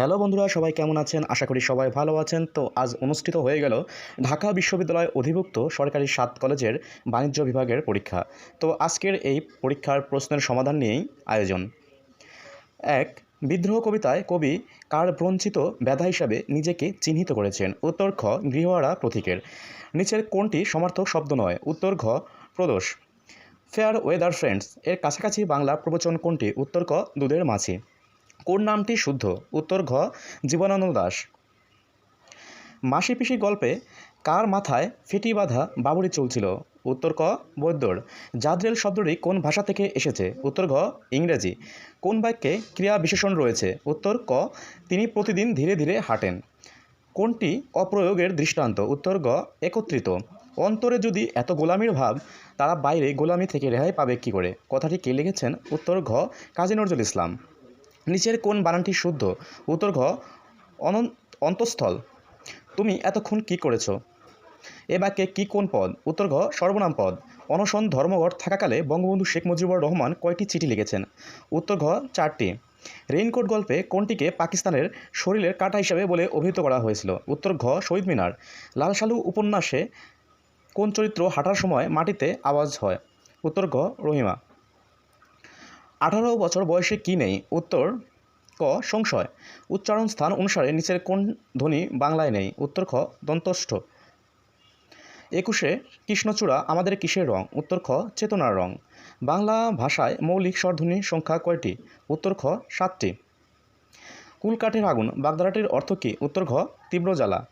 Hello বন্ধুরা, সবাই কেমন আছেন? আশা করি সবাই ভালো আছেন। তো আজ অনুষ্ঠিত হয়ে গেল ঢাকা বিশ্ববিদ্যালয় অধিভুক্ত সরকারি সাত কলেজের বাণিজ্য বিভাগের পরীক্ষা। তো আজকের এই পরীক্ষার প্রশ্নের সমাধান নিয়েই আয়োজন। এক, বিদ্রোহ কবিতায় কবি কার ব্রঞ্চিত ব্যথা হিসাবে নিজেকে চিহ্নিত করেছেন? উত্তর খ গৃহহারা প্রতীকের। নিচের কোনটি সমার্থক শব্দ নয়? উত্তর ঘ, প্রদোষ। ফেয়ার ওয়েদার ফ্রেন্ডস, এর কাছাকাছি বাংলা প্রবচন কোনটি? উত্তর ক, দুধের মাছি। কোন নামটি শুদ্ধ? উত্তর ঘ, জীবনানন্দ দাস। মাসি পিসি গল্পে কার মাথায় ফেটি বাঁধা বাবুরি চলছিল? উত্তর ক, বৈদ্যর। জাদ্রেল শব্দটি কোন ভাষা থেকে এসেছে? উত্তর ঘ, ইংরেজি। কোন বাক্যে ক্রিয়া বিশেষণ রয়েছে? উত্তর ক, তিনি প্রতিদিন ধীরে ধীরে হাঁটেন। কোনটি অপ্রয়োগের দৃষ্টান্ত? উত্তর গ একত্রিত। অন্তরে যদি এত গোলামির ভাব, তারা বাইরে গোলামি থেকে রেহাই পাবে কি করে? কথাটি কে লিখেছেন? উত্তর ঘ, কাজী নজরুল ইসলাম। নিচের কোন বানানটি শুদ্ধ? উত্তর ঘ অন্তঃস্থল। তুমি এতক্ষণ কি করেছ? এ বাক্যে কি কোন পদ? উত্তর ঘ, সর্বনাম পদ। অনশন ধর্মঘট থাকাকালে বঙ্গবন্ধু শেখ মুজিবুর রহমান কয়টি চিঠি লিখেছেন? উত্তর ঘ, চারটি। রেইনকোট গল্পে কোনটিকে পাকিস্তানের শরীরের কাটা হিসাবে বলে অভিহিত করা হয়েছিল? উত্তর ঘ, শহীদ মিনার। লাল সালু উপন্যাসে কোন চরিত্র হাঁটার সময় মাটিতে আওয়াজ হয়? উত্তর ঘ, রহিমা। আঠারো বছর বয়সে কি নেই? উত্তর, ক, সংশয়। উচ্চারণ স্থান অনুসারে নিচের কোন ধ্বনি বাংলায় নেই? উত্তর, খ দন্তষ্ঠ একুশে, কৃষ্ণচূড়া, আমাদের কিসের রং? উত্তর, খ, চেতনার রং। বাংলা ভাষায় মৌলিক স্বরধ্বনির সংখ্যা কয়টি? উত্তর, খ, সাতটি। কুলকাঠের আগুন, বাগদারাটির অর্থ কী? উত্তর, ঘ, তীব্র জ্বালা।